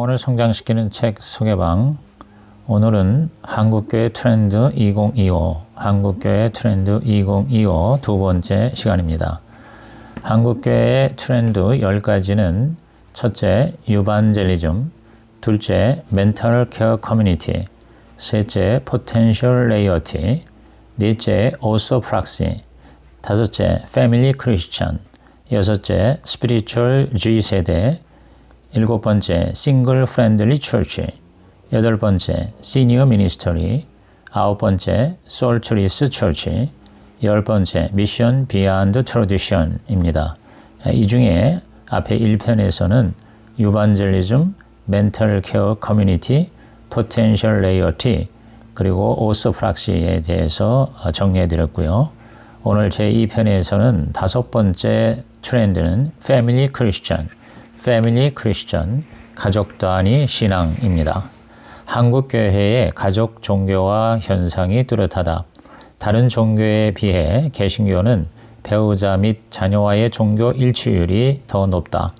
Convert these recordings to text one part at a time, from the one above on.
영어를 성장시키는 책 소개방. 오늘은 한국교회 트렌드 2025, 한국교회 트렌드 2025 두 번째 시간입니다. 한국교회의 트렌드 10가지는 첫째, 유반젤리즘, 둘째, 멘탈 케어 커뮤니티, 셋째, 포텐셜 레이어티, 넷째, 오소프락시, 다섯째, 패밀리 크리스천, 여섯째, 스피리추얼 G 세대, 일곱 번째 싱글 프렌들리 처치, 여덟 번째 시니어 미니스터리, 아홉 번째 솔트리스 처치, 열 번째 미션 비안드 트로디션입니다. 이 중에 앞에 1편에서는 유반젤리즘, 멘탈 케어 커뮤니티, 포텐셜 레이어티, 그리고 오스프락시에 대해서 정리해 드렸고요. 오늘 제2편에서는 다섯 번째 트렌드는 패밀리 크리스천, 패밀리 크리스천, 가족 단위 신앙입니다. 한국 교회의 가족 종교화 현상이 뚜렷하다. 다른 종교에 비해 개신교는 배우자 및 자녀와의 종교 일치율이 더 높다.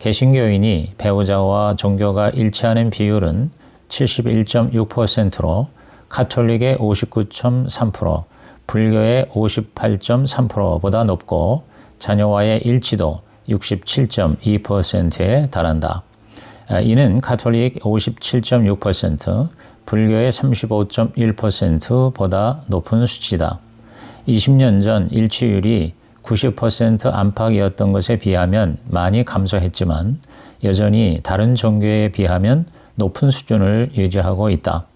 개신교인이 배우자와 종교가 일치하는 비율은 71.6%로 카톨릭의 59.3%, 불교의 58.3%보다 높고 자녀와의 일치도 67.2%에 달한다. 아, 이는 카톨릭 57.6%, 불교의 35.1%보다 높은 수치다. 20년 전 일치율이 90% 안팎이었던 것에 비하면 많이 감소했지만 여전히 다른 종교에 비하면 높은 수준을 유지하고 있다.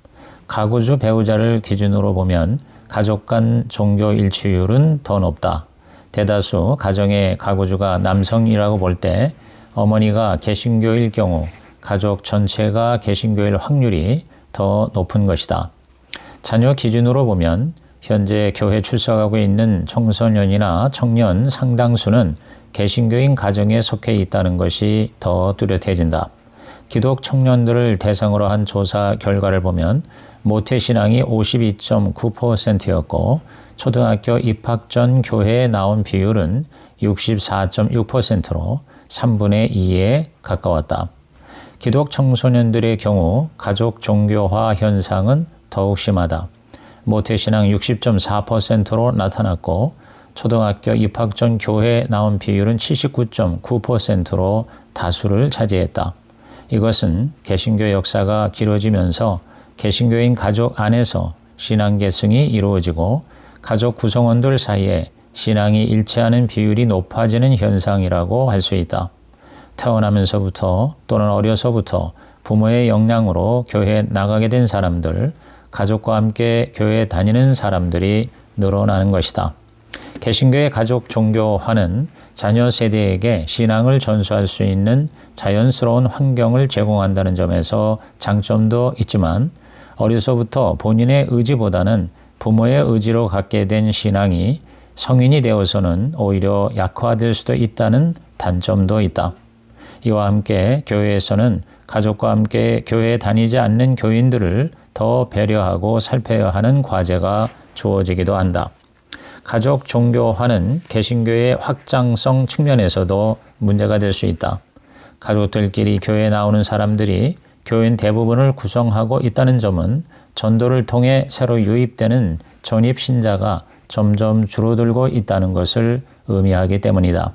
가구주 배우자를 기준으로 보면 가족 간 종교 일치율은 더 높다. 대다수 가정의 가구주가 남성이라고 볼 때 어머니가 개신교일 경우 가족 전체가 개신교일 확률이 더 높은 것이다. 자녀 기준으로 보면 현재 교회 출석하고 있는 청소년이나 청년 상당수는 개신교인 가정에 속해 있다는 것이 더 뚜렷해진다. 기독 청년들을 대상으로 한 조사 결과를 보면 모태 신앙이 52.9%였고 초등학교 입학 전 교회에 나온 비율은 64.6%로 3분의 2에 가까웠다. 기독 청소년들의 경우 가족 종교화 현상은 더욱 심하다. 모태신앙 60.4%로 나타났고 초등학교 입학 전 교회에 나온 비율은 79.9%로 다수를 차지했다. 이것은 개신교 역사가 길어지면서 개신교인 가족 안에서 신앙 계승이 이루어지고 가족 구성원들 사이에 신앙이 일치하는 비율이 높아지는 현상이라고 할 수 있다. 태어나면서부터 또는 어려서부터 부모의 영향으로 교회에 나가게 된 사람들, 가족과 함께 교회에 다니는 사람들이 늘어나는 것이다. 개신교의 가족 종교화는 자녀 세대에게 신앙을 전수할 수 있는 자연스러운 환경을 제공한다는 점에서 장점도 있지만 어려서부터 본인의 의지보다는 부모의 의지로 갖게 된 신앙이 성인이 되어서는 오히려 약화될 수도 있다는 단점도 있다. 이와 함께 교회에서는 가족과 함께 교회에 다니지 않는 교인들을 더 배려하고 살펴야 하는 과제가 주어지기도 한다. 가족 종교화는 개신교의 확장성 측면에서도 문제가 될 수 있다. 가족들끼리 교회에 나오는 사람들이 교인 대부분을 구성하고 있다는 점은 전도를 통해 새로 유입되는 전입 신자가 점점 줄어들고 있다는 것을 의미하기 때문이다.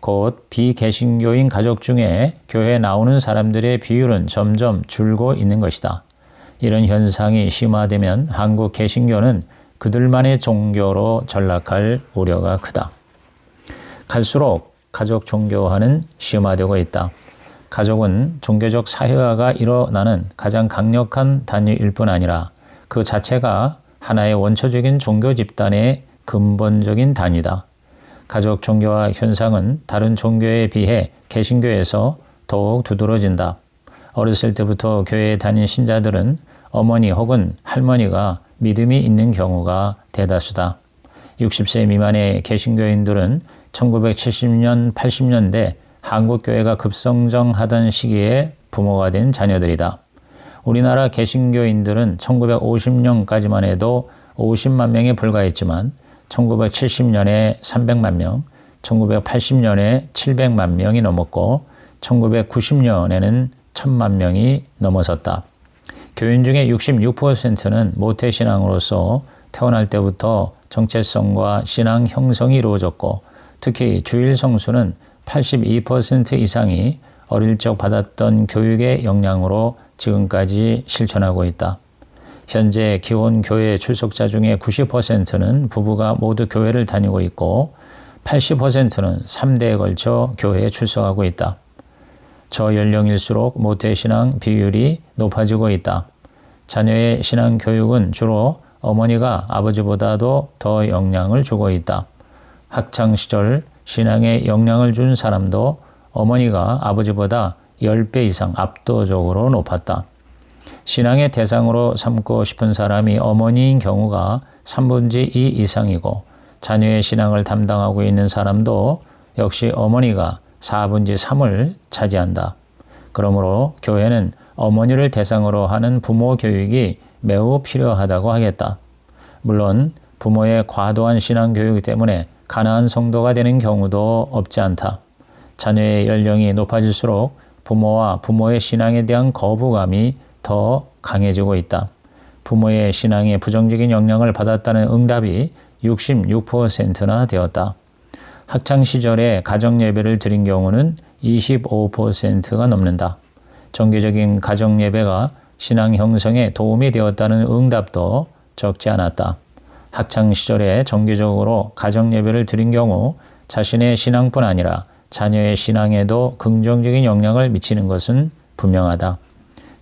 곧 비개신교인 가족 중에 교회에 나오는 사람들의 비율은 점점 줄고 있는 것이다. 이런 현상이 심화되면 한국 개신교는 그들만의 종교로 전락할 우려가 크다. 갈수록 가족 종교화는 심화되고 있다. 가족은 종교적 사회화가 일어나는 가장 강력한 단위일 뿐 아니라 그 자체가 하나의 원초적인 종교 집단의 근본적인 단위다. 가족 종교화 현상은 다른 종교에 비해 개신교에서 더욱 두드러진다. 어렸을 때부터 교회에 다닌 신자들은 어머니 혹은 할머니가 믿음이 있는 경우가 대다수다. 60세 미만의 개신교인들은 1970년, 80년대 한국교회가 급성장하던 시기에 부모가 된 자녀들이다. 우리나라 개신교인들은 1950년까지만 해도 50만 명에 불과했지만 1970년에 300만 명, 1980년에 700만 명이 넘었고 1990년에는 천만 명이 넘어섰다. 교인 중에 66%는 모태신앙으로서 태어날 때부터 정체성과 신앙 형성이 이루어졌고 특히 주일 성수는 82% 이상이 어릴 적 받았던 교육의 영향으로 지금까지 실천하고 있다. 현재 기원 교회 출석자 중에 90%는 부부가 모두 교회를 다니고 있고 80%는 3대에 걸쳐 교회에 출석하고 있다. 저 연령일수록 모태신앙 비율이 높아지고 있다. 자녀의 신앙 교육은 주로 어머니가 아버지보다도 더 영향을 주고 있다. 학창 시절 신앙에 영향을 준 사람도 어머니가 아버지보다 10배 이상 압도적으로 높았다. 신앙의 대상으로 삼고 싶은 사람이 어머니인 경우가 3분지 2 이상이고 자녀의 신앙을 담당하고 있는 사람도 역시 어머니가 4분지 3을 차지한다. 그러므로 교회는 어머니를 대상으로 하는 부모 교육이 매우 필요하다고 하겠다. 물론 부모의 과도한 신앙 교육 때문에 가난한 성도가 되는 경우도 없지 않다. 자녀의 연령이 높아질수록 부모와 부모의 신앙에 대한 거부감이 더 강해지고 있다. 부모의 신앙에 부정적인 영향을 받았다는 응답이 66%나 되었다. 학창 시절에 가정 예배를 드린 경우는 25%가 넘는다. 정기적인 가정 예배가 신앙 형성에 도움이 되었다는 응답도 적지 않았다. 학창 시절에 정기적으로 가정 예배를 드린 경우 자신의 신앙뿐 아니라 자녀의 신앙에도 긍정적인 영향을 미치는 것은 분명하다.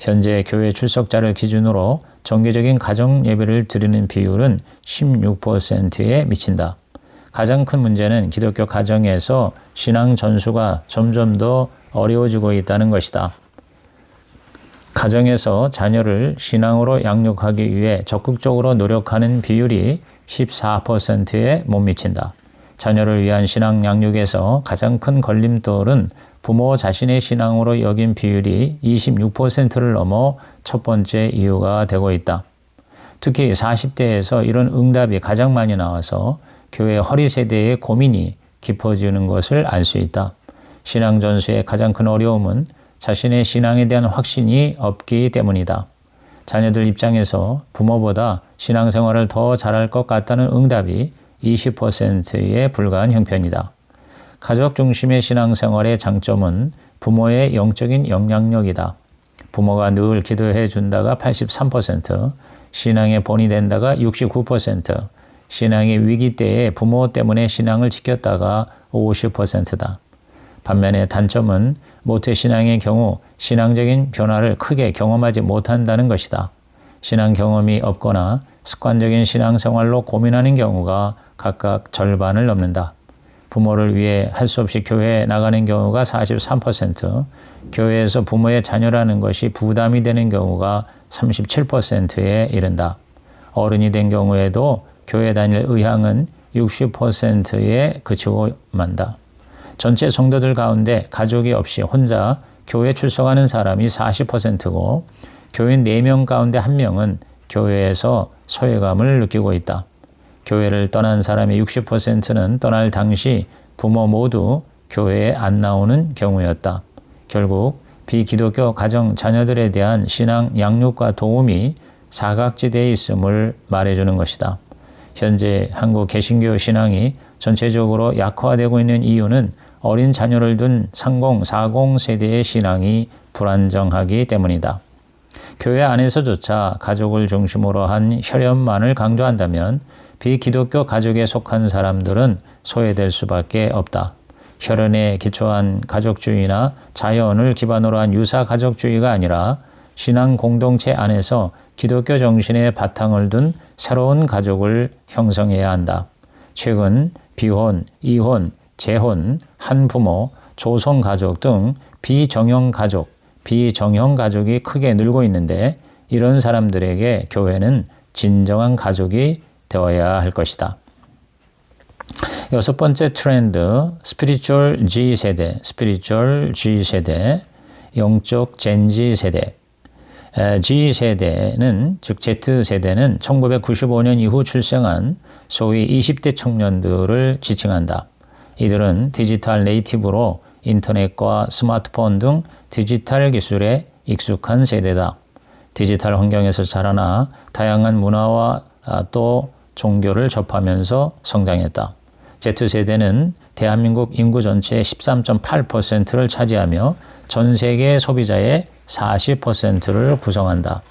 현재 교회 출석자를 기준으로 정기적인 가정 예배를 드리는 비율은 16%에 미친다. 가장 큰 문제는 기독교 가정에서 신앙 전수가 점점 더 어려워지고 있다는 것이다. 가정에서 자녀를 신앙으로 양육하기 위해 적극적으로 노력하는 비율이 14%에 못 미친다. 자녀를 위한 신앙 양육에서 가장 큰 걸림돌은 부모 자신의 신앙으로 여긴 비율이 26%를 넘어 첫 번째 이유가 되고 있다. 특히 40대에서 이런 응답이 가장 많이 나와서 교회 허리 세대의 고민이 깊어지는 것을 알 수 있다. 신앙 전수의 가장 큰 어려움은 자신의 신앙에 대한 확신이 없기 때문이다. 자녀들 입장에서 부모보다 신앙생활을 더 잘할 것 같다는 응답이 20%에 불과한 형편이다. 가족 중심의 신앙생활의 장점은 부모의 영적인 영향력이다. 부모가 늘 기도해 준다가 83%, 신앙의 본이 된다가 69%, 신앙의 위기 때에 부모 때문에 신앙을 지켰다가 50%다. 반면에 단점은 모태신앙의 경우 신앙적인 변화를 크게 경험하지 못한다는 것이다. 신앙 경험이 없거나 습관적인 신앙생활로 고민하는 경우가 각각 절반을 넘는다. 부모를 위해 할 수 없이 교회에 나가는 경우가 43%, 교회에서 부모의 자녀라는 것이 부담이 되는 경우가 37%에 이른다. 어른이 된 경우에도 교회 다닐 의향은 60%에 그치고 만다. 전체 성도들 가운데 가족이 없이 혼자 교회 출석하는 사람이 40%고 교인 4명 가운데 1명은 교회에서 소외감을 느끼고 있다. 교회를 떠난 사람의 60%는 떠날 당시 부모 모두 교회에 안 나오는 경우였다. 결국 비기독교 가정 자녀들에 대한 신앙 양육과 도움이 사각지대에 있음을 말해주는 것이다. 현재 한국 개신교 신앙이 전체적으로 약화되고 있는 이유는 어린 자녀를 둔 30, 40 세대의 신앙이 불안정하기 때문이다. 교회 안에서조차 가족을 중심으로 한 혈연만을 강조한다면 비기독교 가족에 속한 사람들은 소외될 수밖에 없다. 혈연에 기초한 가족주의나 자연을 기반으로 한 유사 가족주의가 아니라 신앙 공동체 안에서 기독교 정신의 바탕을 둔 새로운 가족을 형성해야 한다. 최근 비혼, 이혼, 재혼, 한부모, 조성 가족 등 비정형 가족, 비정형 가족이 크게 늘고 있는데 이런 사람들에게 교회는 진정한 가족이 되어야 할 것이다. 여섯 번째 트렌드, 스피리추얼 G 세대, 스피리추얼 G 세대, 영적 젠지 세대. G 세대는 즉 Z 세대는 1995년 이후 출생한 소위 20대 청년들을 지칭한다. 이들은 디지털 네이티브로 인터넷과 스마트폰 등 디지털 기술에 익숙한 세대다. 디지털 환경에서 자라나 다양한 문화와 아, 또 종교를 접하면서 성장했다. Z세대는 대한민국 인구 전체의 13.8%를 차지하며 전 세계 소비자의 40%를 구성한다.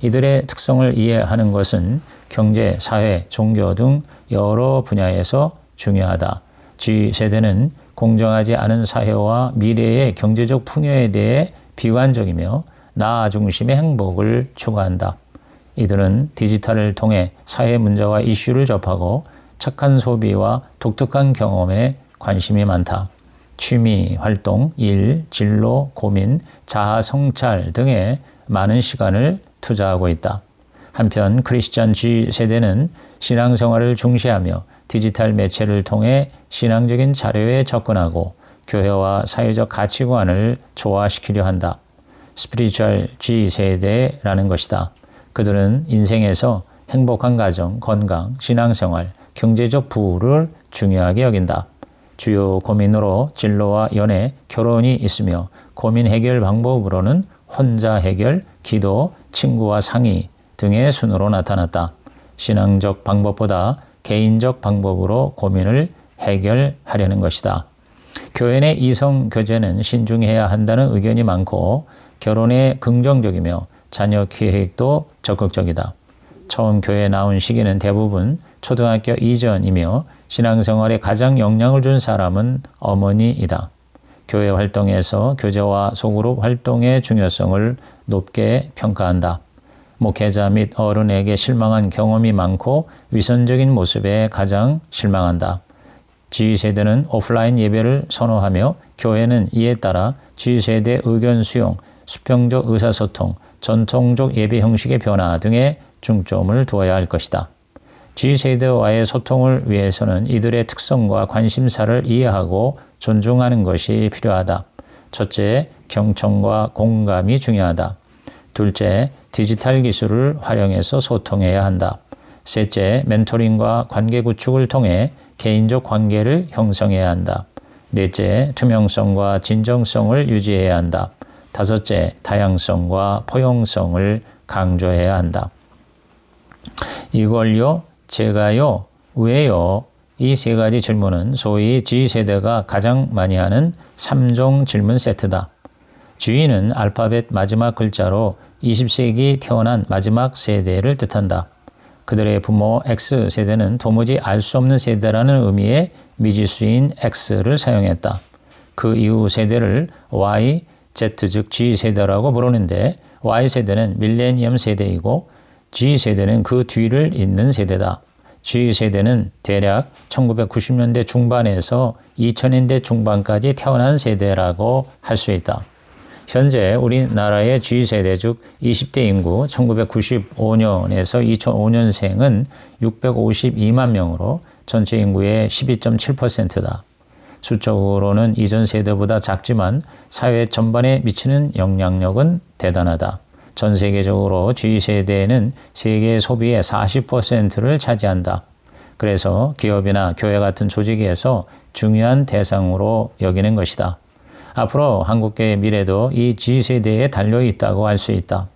이들의 특성을 이해하는 것은 경제, 사회, 종교 등 여러 분야에서 중요하다. G세대는 공정하지 않은 사회와 미래의 경제적 풍요에 대해 비관적이며 나 중심의 행복을 추구한다. 이들은 디지털을 통해 사회 문제와 이슈를 접하고 착한 소비와 독특한 경험에 관심이 많다. 취미, 활동, 일, 진로, 고민, 자아 성찰 등에 많은 시간을 투자하고 있다. 한편 크리스천 G 세대는 신앙생활을 중시하며 디지털 매체를 통해 신앙적인 자료에 접근하고 교회와 사회적 가치관을 조화시키려 한다. 스피리추얼 G 세대라는 것이다. 그들은 인생에서 행복한 가정, 건강, 신앙생활, 경제적 부를 중요하게 여긴다. 주요 고민으로 진로와 연애, 결혼이 있으며 고민 해결 방법으로는 혼자 해결, 기도, 친구와 상의 등의 순으로 나타났다. 신앙적 방법보다 개인적 방법으로 고민을 해결하려는 것이다. 교회 내 이성 교제는 신중해야 한다는 의견이 많고 결혼에 긍정적이며 자녀 계획도 적극적이다. 처음 교회에 나온 시기는 대부분 초등학교 이전이며 신앙생활에 가장 영향을 준 사람은 어머니이다. 교회 활동에서 교제와 소그룹 활동의 중요성을 높게 평가한다. 목회자 및 어른에게 실망한 경험이 많고 위선적인 모습에 가장 실망한다. G세대는 오프라인 예배를 선호하며 교회는 이에 따라 G세대 의견 수용, 수평적 의사소통, 전통적 예배 형식의 변화 등에 중점을 두어야 할 것이다. G세대와의 소통을 위해서는 이들의 특성과 관심사를 이해하고 존중하는 것이 필요하다. 첫째, 경청과 공감이 중요하다. 둘째, 디지털 기술을 활용해서 소통해야 한다. 셋째, 멘토링과 관계 구축을 통해 개인적 관계를 형성해야 한다. 넷째, 투명성과 진정성을 유지해야 한다. 다섯째, 다양성과 포용성을 강조해야 한다. 이걸요, 제가요, 왜요? 이 세 가지 질문은 소위 G세대가 가장 많이 하는 3종 질문 세트다. G는 알파벳 마지막 글자로 20세기 태어난 마지막 세대를 뜻한다. 그들의 부모 X세대는 도무지 알 수 없는 세대라는 의미의 미지수인 X를 사용했다. 그 이후 세대를 Y, Z 즉 G세대라고 부르는데 Y세대는 밀레니엄 세대이고 G세대는 그 뒤를 잇는 세대다. G세대는 대략 1990년대 중반에서 2000년대 중반까지 태어난 세대라고 할 수 있다. 현재 우리나라의 G세대 즉 20대 인구 1995년에서 2005년생은 652만 명으로 전체 인구의 12.7%다. 수적으로는 이전 세대보다 작지만 사회 전반에 미치는 영향력은 대단하다. 전 세계적으로 G세대는 세계 소비의 40%를 차지한다. 그래서 기업이나 교회 같은 조직에서 중요한 대상으로 여기는 것이다. 앞으로 한국계의 미래도 이 G세대에 달려 있다고 할 수 있다.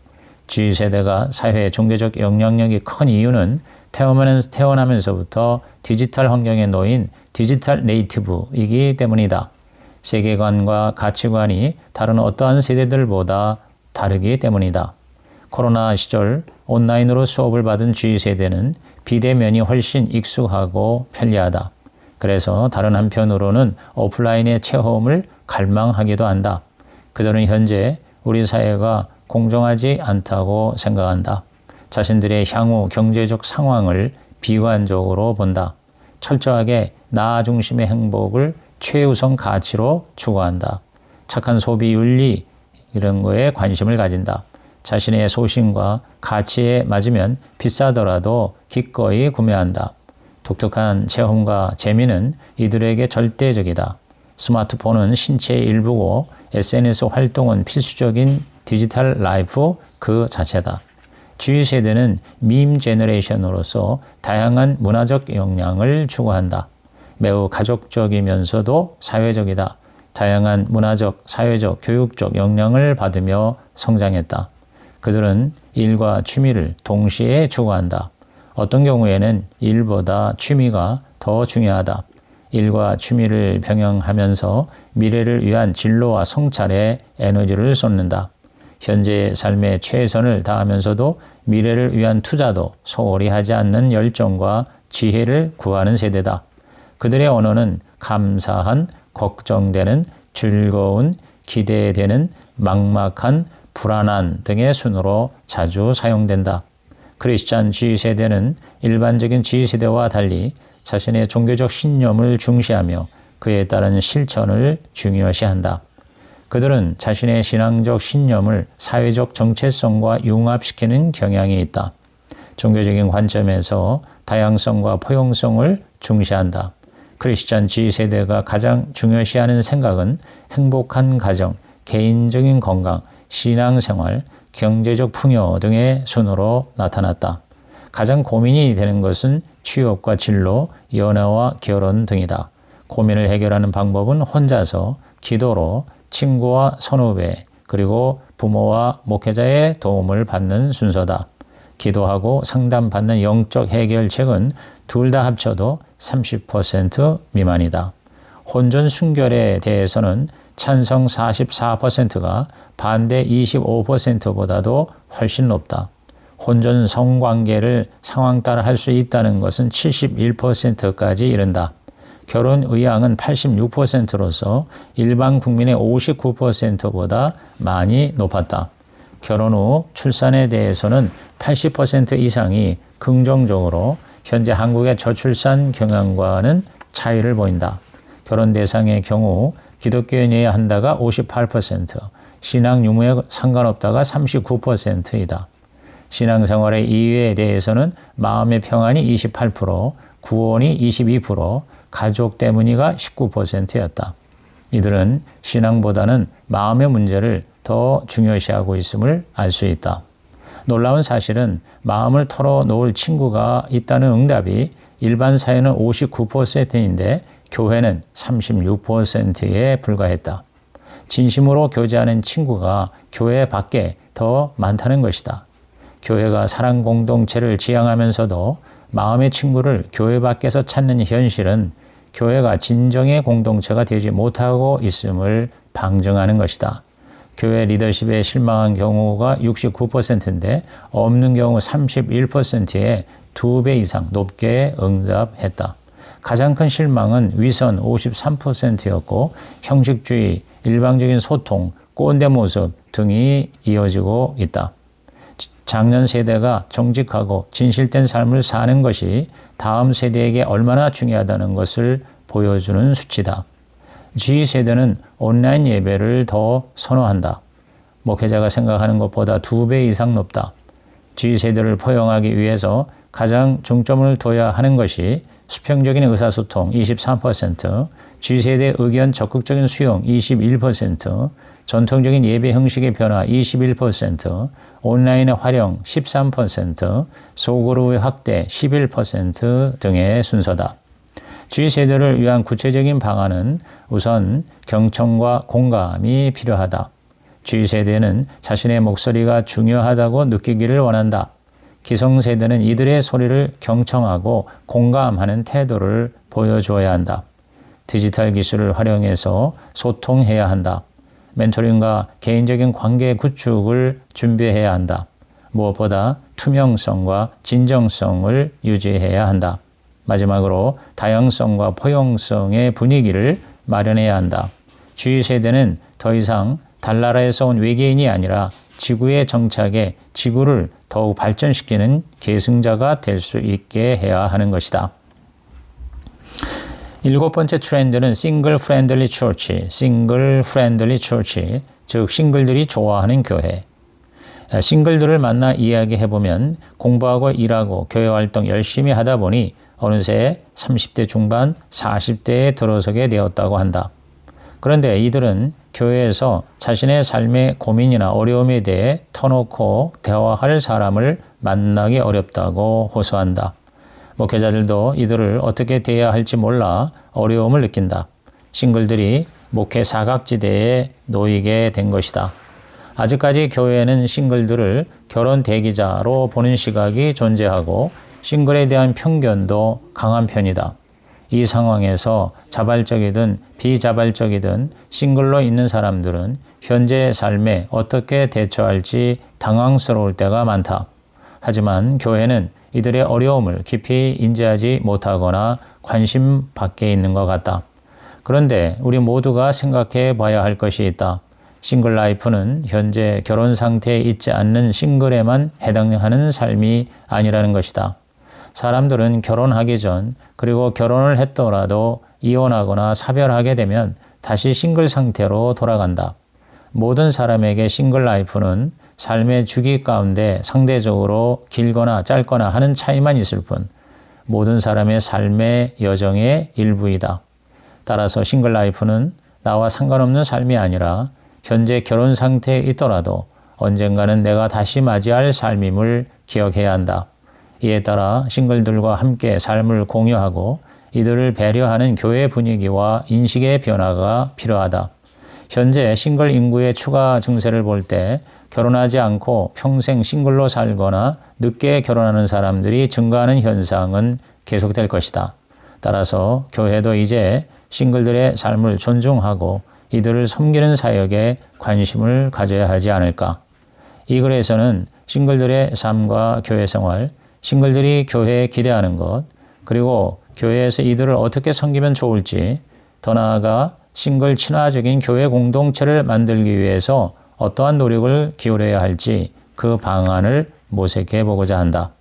G세대가 사회 종교적 영향력이 큰 이유는 태어나면서부터 디지털 환경에 놓인 디지털 네이티브이기 때문이다. 세계관과 가치관이 다른 어떠한 세대들보다 다르기 때문이다. 코로나 시절 온라인으로 수업을 받은 G세대는 비대면이 훨씬 익숙하고 편리하다. 그래서 다른 한편으로는 오프라인의 체험을 갈망하기도 한다. 그들은 현재 우리 사회가 공정하지 않다고 생각한다. 자신들의 향후 경제적 상황을 비관적으로 본다. 철저하게 나 중심의 행복을 최우선 가치로 추구한다. 착한 소비 윤리 이런 거에 관심을 가진다. 자신의 소신과 가치에 맞으면 비싸더라도 기꺼이 구매한다. 독특한 체험과 재미는 이들에게 절대적이다. 스마트폰은 신체의 일부고 SNS 활동은 필수적인 디지털 라이프 그 자체다. G 세대는 밈 제너레이션으로서 다양한 문화적 역량을 추구한다. 매우 가족적이면서도 사회적이다. 다양한 문화적, 사회적, 교육적 영향을 받으며 성장했다. 그들은 일과 취미를 동시에 추구한다. 어떤 경우에는 일보다 취미가 더 중요하다. 일과 취미를 병행하면서 미래를 위한 진로와 성찰에 에너지를 쏟는다. 현재의 삶에 최선을 다하면서도 미래를 위한 투자도 소홀히 하지 않는 열정과 지혜를 구하는 세대다. 그들의 언어는 감사한, 걱정되는, 즐거운, 기대되는, 막막한, 불안한 등의 순으로 자주 사용된다. 크리스찬 G세대는 일반적인 G세대와 달리 자신의 종교적 신념을 중시하며 그에 따른 실천을 중요시한다. 그들은 자신의 신앙적 신념을 사회적 정체성과 융합시키는 경향이 있다. 종교적인 관점에서 다양성과 포용성을 중시한다. 크리스찬 G세대가 가장 중요시하는 생각은 행복한 가정, 개인적인 건강, 신앙생활, 경제적 풍요 등의 순으로 나타났다. 가장 고민이 되는 것은 취업과 진로, 연애와 결혼 등이다. 고민을 해결하는 방법은 혼자서 기도로 친구와 선후배 그리고 부모와 목회자의 도움을 받는 순서다. 기도하고 상담받는 영적 해결책은 둘 다 합쳐도 30% 미만이다. 혼전 순결에 대해서는 찬성 44%가 반대 25%보다도 훨씬 높다. 혼전 성관계를 상황 따라 할 수 있다는 것은 71%까지 이른다. 결혼 의향은 86%로서 일반 국민의 59%보다 많이 높았다. 결혼 후 출산에 대해서는 80% 이상이 긍정적으로 현재 한국의 저출산 경향과는 차이를 보인다. 결혼 대상의 경우 기독교인이어야 한다가 58%, 신앙 유무에 상관없다가 39%이다. 신앙생활의 이유에 대해서는 마음의 평안이 28%, 구원이 22%, 가족 때문이가 19%였다. 이들은 신앙보다는 마음의 문제를 더 중요시하고 있음을 알 수 있다. 놀라운 사실은 마음을 털어놓을 친구가 있다는 응답이 일반 사회는 59%인데 교회는 36%에 불과했다. 진심으로 교제하는 친구가 교회 밖에 더 많다는 것이다. 교회가 사랑 공동체를 지향하면서도 마음의 친구를 교회 밖에서 찾는 현실은 교회가 진정의 공동체가 되지 못하고 있음을 방증하는 것이다. 교회 리더십에 실망한 경우가 69%인데 없는 경우 31%에 두 배 이상 높게 응답했다. 가장 큰 실망은 위선 53%였고 형식주의, 일방적인 소통, 꼰대 모습 등이 이어지고 있다. 작년 세대가 정직하고 진실된 삶을 사는 것이 다음 세대에게 얼마나 중요하다는 것을 보여주는 수치다. G세대는 온라인 예배를 더 선호한다. 목회자가 생각하는 것보다 두 배 이상 높다. G세대를 포용하기 위해서 가장 중점을 둬야 하는 것이 수평적인 의사소통 23%, G세대 의견 적극적인 수용 21%, 전통적인 예배 형식의 변화 21%, 온라인의 활용 13%, 소그룹의 확대 11% 등의 순서다. G세대를 위한 구체적인 방안은 우선 경청과 공감이 필요하다. G세대는 자신의 목소리가 중요하다고 느끼기를 원한다. 기성세대는 이들의 소리를 경청하고 공감하는 태도를 보여주어야 한다. 디지털 기술을 활용해서 소통해야 한다. 멘토링과 개인적인 관계 구축을 준비해야 한다. 무엇보다 투명성과 진정성을 유지해야 한다. 마지막으로 다양성과 포용성의 분위기를 마련해야 한다. 주위 세대는 더 이상 달나라에서 온 외계인이 아니라 지구의 정착에 지구를 더욱 발전시키는 계승자가 될 수 있게 해야 하는 것이다. 일곱 번째 트렌드는 싱글 프렌들리 처치, 싱글 프렌들리 처치, 즉 싱글들이 좋아하는 교회. 싱글들을 만나 이야기해 보면 공부하고 일하고 교회 활동 열심히 하다 보니 어느새 30대 중반, 40대에 들어서게 되었다고 한다. 그런데 이들은 교회에서 자신의 삶의 고민이나 어려움에 대해 터놓고 대화할 사람을 만나기 어렵다고 호소한다. 목회자들도 이들을 어떻게 대해야 할지 몰라 어려움을 느낀다. 싱글들이 목회 사각지대에 놓이게 된 것이다. 아직까지 교회에는 싱글들을 결혼 대기자로 보는 시각이 존재하고 싱글에 대한 편견도 강한 편이다. 이 상황에서 자발적이든 비자발적이든 싱글로 있는 사람들은 현재의 삶에 어떻게 대처할지 당황스러울 때가 많다. 하지만 교회는 이들의 어려움을 깊이 인지하지 못하거나 관심 밖에 있는 것 같다. 그런데 우리 모두가 생각해 봐야 할 것이 있다. 싱글 라이프는 현재 결혼 상태에 있지 않는 싱글에만 해당하는 삶이 아니라는 것이다. 사람들은 결혼하기 전 그리고 결혼을 했더라도 이혼하거나 사별하게 되면 다시 싱글 상태로 돌아간다. 모든 사람에게 싱글 라이프는 삶의 주기 가운데 상대적으로 길거나 짧거나 하는 차이만 있을 뿐 모든 사람의 삶의 여정의 일부이다. 따라서 싱글 라이프는 나와 상관없는 삶이 아니라 현재 결혼 상태에 있더라도 언젠가는 내가 다시 맞이할 삶임을 기억해야 한다. 이에 따라 싱글들과 함께 삶을 공유하고 이들을 배려하는 교회 분위기와 인식의 변화가 필요하다. 현재 싱글 인구의 추가 증세를 볼 때 결혼하지 않고 평생 싱글로 살거나 늦게 결혼하는 사람들이 증가하는 현상은 계속될 것이다. 따라서 교회도 이제 싱글들의 삶을 존중하고 이들을 섬기는 사역에 관심을 가져야 하지 않을까. 이 글에서는 싱글들의 삶과 교회 생활, 싱글들이 교회에 기대하는 것, 그리고 교회에서 이들을 어떻게 섬기면 좋을지, 더 나아가 싱글 친화적인 교회 공동체를 만들기 위해서 어떠한 노력을 기울여야 할지 그 방안을 모색해 보고자 한다.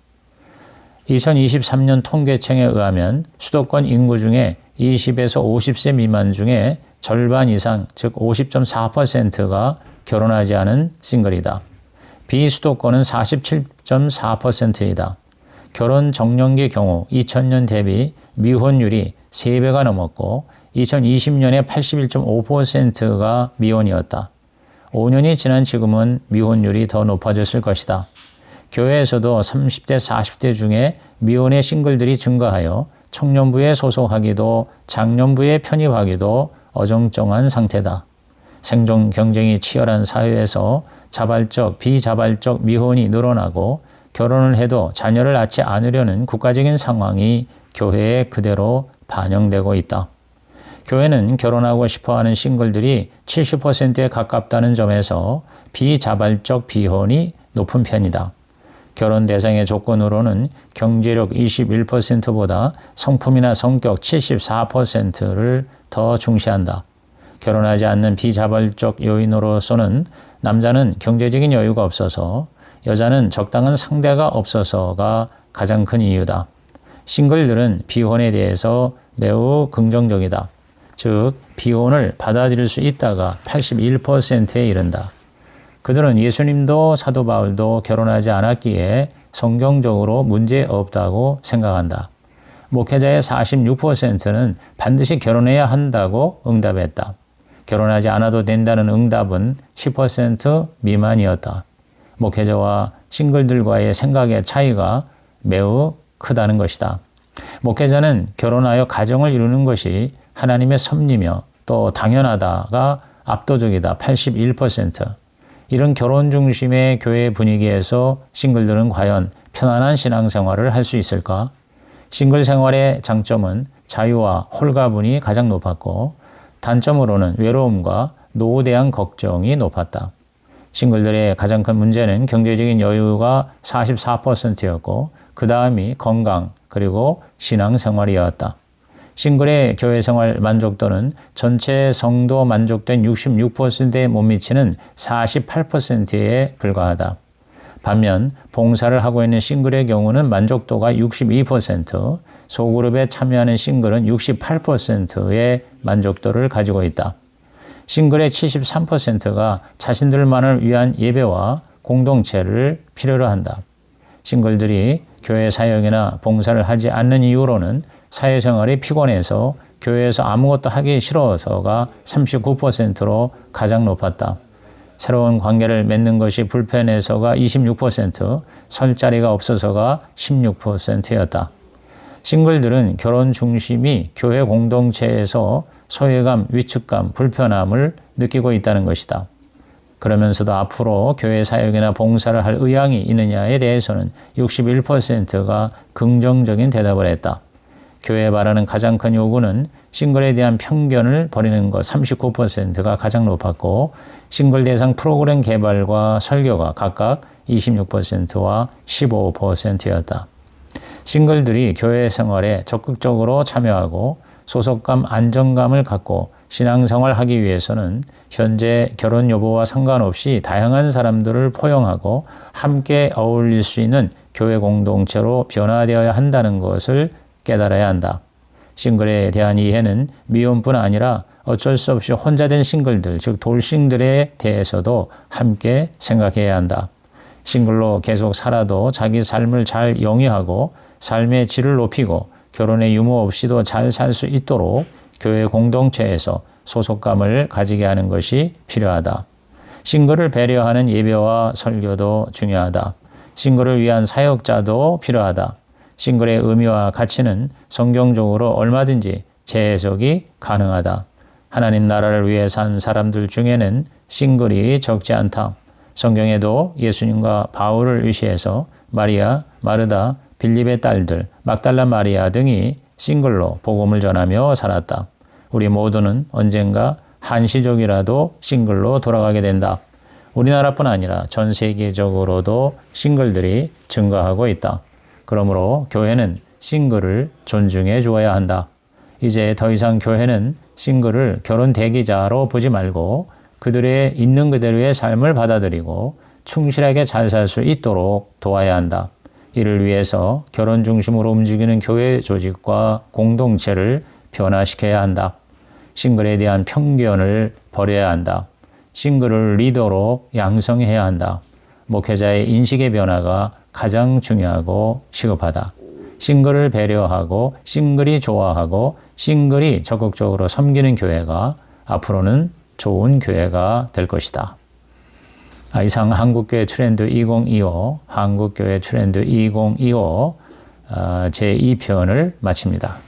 2023년 통계청에 의하면 수도권 인구 중에 20에서 50세 미만 중에 절반 이상, 즉 50.4%가 결혼하지 않은 싱글이다. 비수도권은 47.4%이다. 결혼 정년기 경우 2000년 대비 미혼율이 3배가 넘었고 2020년에 81.5%가 미혼이었다. 5년이 지난 지금은 미혼율이 더 높아졌을 것이다. 교회에서도 30대, 40대 중에 미혼의 싱글들이 증가하여 청년부에 소속하기도 장년부에 편입하기도 어정쩡한 상태다. 생존 경쟁이 치열한 사회에서 자발적, 비자발적 미혼이 늘어나고 결혼을 해도 자녀를 낳지 않으려는 국가적인 상황이 교회에 그대로 반영되고 있다. 교회는 결혼하고 싶어 하는 싱글들이 70%에 가깝다는 점에서 비자발적 비혼이 높은 편이다. 결혼 대상의 조건으로는 경제력 21%보다 성품이나 성격 74%를 더 중시한다. 결혼하지 않는 비자발적 요인으로서는 남자는 경제적인 여유가 없어서 여자는 적당한 상대가 없어서가 가장 큰 이유다. 싱글들은 비혼에 대해서 매우 긍정적이다. 즉, 비혼을 받아들일 수 있다가 81%에 이른다. 그들은 예수님도 사도 바울도 결혼하지 않았기에 성경적으로 문제 없다고 생각한다. 목회자의 46%는 반드시 결혼해야 한다고 응답했다. 결혼하지 않아도 된다는 응답은 10% 미만이었다. 목회자와 싱글들과의 생각의 차이가 매우 크다는 것이다. 목회자는 결혼하여 가정을 이루는 것이 하나님의 섭리며 또 당연하다가 압도적이다. 81%. 이런 결혼 중심의 교회 분위기에서 싱글들은 과연 편안한 신앙생활을 할 수 있을까? 싱글 생활의 장점은 자유와 홀가분이 가장 높았고 단점으로는 외로움과 노후에 대한 걱정이 높았다. 싱글들의 가장 큰 문제는 경제적인 여유가 44%였고 그 다음이 건강 그리고 신앙생활이었다. 싱글의 교회 생활 만족도는 전체 성도 만족된 66%에 못 미치는 48%에 불과하다. 반면 봉사를 하고 있는 싱글의 경우는 만족도가 62%, 소그룹에 참여하는 싱글은 68%의 만족도를 가지고 있다. 싱글의 73%가 자신들만을 위한 예배와 공동체를 필요로 한다. 싱글들이 교회 사역이나 봉사를 하지 않는 이유로는 사회생활이 피곤해서 교회에서 아무것도 하기 싫어서가 39%로 가장 높았다. 새로운 관계를 맺는 것이 불편해서가 26%, 설 자리가 없어서가 16%였다. 싱글들은 결혼 중심이 교회 공동체에서 소외감, 위축감, 불편함을 느끼고 있다는 것이다. 그러면서도 앞으로 교회 사역이나 봉사를 할 의향이 있느냐에 대해서는 61%가 긍정적인 대답을 했다. 교회에 바라는 가장 큰 요구는 싱글에 대한 편견을 버리는 것 39%가 가장 높았고 싱글 대상 프로그램 개발과 설교가 각각 26%와 15%였다. 싱글들이 교회 생활에 적극적으로 참여하고 소속감, 안정감을 갖고 신앙생활 하기 위해서는 현재 결혼 여부와 상관없이 다양한 사람들을 포용하고 함께 어울릴 수 있는 교회 공동체로 변화되어야 한다는 것을 깨달아야 한다. 싱글에 대한 이해는 미혼뿐 아니라 어쩔 수 없이 혼자 된 싱글들, 즉 돌싱들에 대해서도 함께 생각해야 한다. 싱글로 계속 살아도 자기 삶을 잘 영위하고 삶의 질을 높이고 결혼의 유무 없이도 잘 살 수 있도록 교회 공동체에서 소속감을 가지게 하는 것이 필요하다. 싱글을 배려하는 예배와 설교도 중요하다. 싱글을 위한 사역자도 필요하다. 싱글의 의미와 가치는 성경적으로 얼마든지 재해석이 가능하다. 하나님 나라를 위해 산 사람들 중에는 싱글이 적지 않다. 성경에도 예수님과 바울을 위시해서 마리아, 마르다, 빌립의 딸들, 막달라 마리아 등이 싱글로 복음을 전하며 살았다. 우리 모두는 언젠가 한시적이라도 싱글로 돌아가게 된다. 우리나라뿐 아니라 전 세계적으로도 싱글들이 증가하고 있다. 그러므로 교회는 싱글을 존중해 주어야 한다. 이제 더 이상 교회는 싱글을 결혼 대기자로 보지 말고 그들의 있는 그대로의 삶을 받아들이고 충실하게 잘 살 수 있도록 도와야 한다. 이를 위해서 결혼 중심으로 움직이는 교회 조직과 공동체를 변화시켜야 한다. 싱글에 대한 편견을 버려야 한다. 싱글을 리더로 양성해야 한다. 목회자의 인식의 변화가 가장 중요하고 시급하다. 싱글을 배려하고 싱글이 좋아하고 싱글이 적극적으로 섬기는 교회가 앞으로는 좋은 교회가 될 것이다. 아, 이상 한국교회 트렌드 2025, 한국교회 트렌드 2025 아, 제2편을 마칩니다.